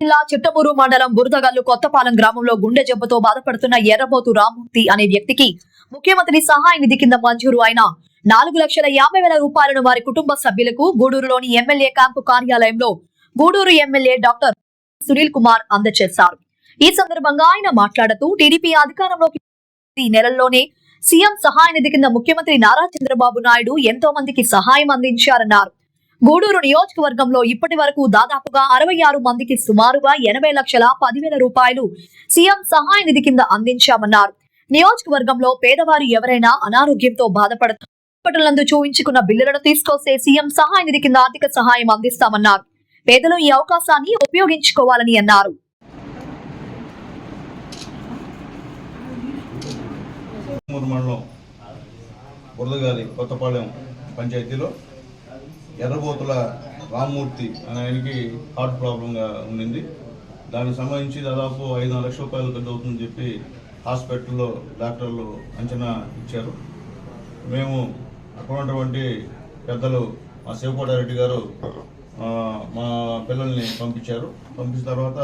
జిల్లా చిట్టమూరు మండలం బురదగల్లు కొత్తపాలెం గ్రామంలో గుండె జబ్బుతో బాధపడుతున్న ఎర్రబోతు రామ్మూర్తి అనే వ్యక్తికి ముఖ్యమంత్రి సహాయ నిధి కింద మంజూరు అయిన నాలుగు లక్షల యాభై వేల రూపాయలను వారి కుటుంబ సభ్యులకు గూడూరులోని ఎమ్మెల్యే క్యాంపు కార్యాలయంలో గూడూరు ఎమ్మెల్యే డాక్టర్ సునీల్ కుమార్ అందజేశారు. ఈ సందర్భంగా ఆయన మాట్లాడుతూ టీడీపీ అధికారంలోకి ఈ నెలల్లోనే సీఎం సహాయ నిధి కింద ముఖ్యమంత్రి నారా చంద్రబాబు నాయుడు ఎంతో మందికి సహాయం అందించారన్నారు. గూడూరు నియోజకవర్గంలో ఇప్పటి వరకు దాదాపుగా అరవై ఆరు మందికి సుమారుగా ఎనభై లక్షల పదివేల రూపాయలు సీఎం సహాయ నిధి కింద అందించామన్నారు. నియోజకవర్గంలో పేదవారు ఎవరైనా అనారోగ్యంతో బాధపడుతూ హాస్పిటల్ బిల్లులను తీసుకొస్తే సీఎం సహాయ నిధి కింద ఆర్థిక సహాయం అందిస్తామన్నారు. పేదలు ఈ అవకాశాన్ని ఉపయోగించుకోవాలని అన్నారు. మండలం బురదగాలి కొత్తపాలెం పంచాయతీలో ఎర్రబోతుల రామ్మూర్తి అనే ఆయనకి హార్ట్ ప్రాబ్లంగా ఉండింది. దానికి సంబంధించి దాదాపు ఐదు నాలుగు లక్షల రూపాయలు ఖర్చు అవుతుందని చెప్పి హాస్పిటల్లో డాక్టర్లు అంచనా ఇచ్చారు. మేము అక్కడ ఉన్నటువంటి పెద్దలు మా శివకోటారెడ్డి గారు మా పిల్లల్ని పంపించారు. పంపించిన తర్వాత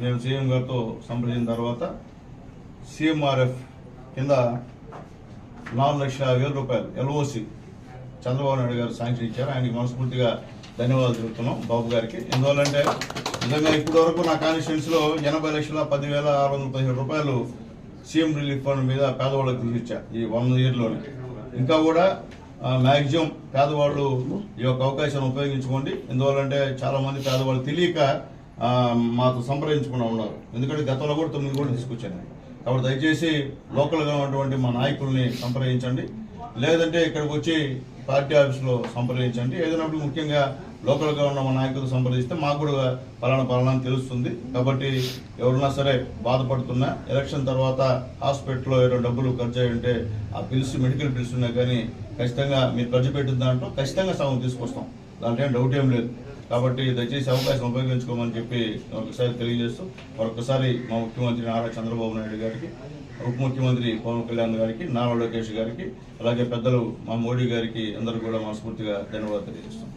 మేము సీఎం గారితో సంప్రదించిన తర్వాత సీఎంఆర్ఎఫ్ కింద నాలుగు లక్షల యాభై వేల రూపాయలు ఎల్ఓసి చంద్రబాబు నాయుడు గారు శాంక్షన్ ఇచ్చారు. ఆయనకి మనస్ఫూర్తిగా ధన్యవాదాలు చెబుతున్నాం బాబు గారికి. ఎందువల్లంటే నిజంగా ఇప్పటి వరకు నా కాన్స్టిట్యున్సీలో ఎనభై లక్షల పదివేల ఆరు వందల పదిహేడు రూపాయలు సీఎం రిలీఫ్ ఫండ్ మీద పేదవాళ్ళకి తీసిచ్చా ఈ వన్ ఇయర్లోనే. ఇంకా కూడా మ్యాక్సిమం పేదవాళ్ళు ఈ యొక్క అవకాశాన్ని ఉపయోగించుకోండి. ఎందువల్లంటే చాలామంది పేదవాళ్ళు తెలియక మాతో సంప్రదించకుండా ఉన్నారు. ఎందుకంటే గతంలో కూడా తొమ్మిది కూడా తీసుకొచ్చాను కాబట్టి దయచేసి లోకల్గా ఉన్నటువంటి మా నాయకుల్ని సంప్రదించండి. లేదంటే ఇక్కడికి వచ్చి పార్టీ ఆఫీస్లో సంప్రదించండి. ఏదైనా ముఖ్యంగా లోకల్గా ఉన్న మా నాయకులు సంప్రదిస్తే మాకు కూడా పలానా పలానా అని తెలుస్తుంది. కాబట్టి ఎవరున్నా సరే బాధపడుతున్నా ఎలక్షన్ తర్వాత హాస్పిటల్లో ఏదో డబ్బులు ఖర్చు అయ్యి ఉంటే ఆ బిల్స్ మెడికల్ బిల్స్ ఉన్నాయి కానీ ఖచ్చితంగా మీరు ఖర్చు పెట్టిన దాంట్లో ఖచ్చితంగా సగం తీసుకొస్తాం. దాంట్లో ఏం డౌట్ ఏం లేదు. కాబట్టి దయచేసి అవకాశం ఉపయోగించుకోమని చెప్పి ఒకసారి తెలియజేస్తూ మరొకసారి మా ముఖ్యమంత్రి నారా చంద్రబాబు నాయుడు గారికి ఉప ముఖ్యమంత్రి పవన్ కళ్యాణ్ గారికి నారా లోకేష్ గారికి అలాగే పెద్దలు మా మోడీ గారికి అందరూ కూడా మనస్ఫూర్తిగా ధన్యవాదాలు తెలియజేస్తాం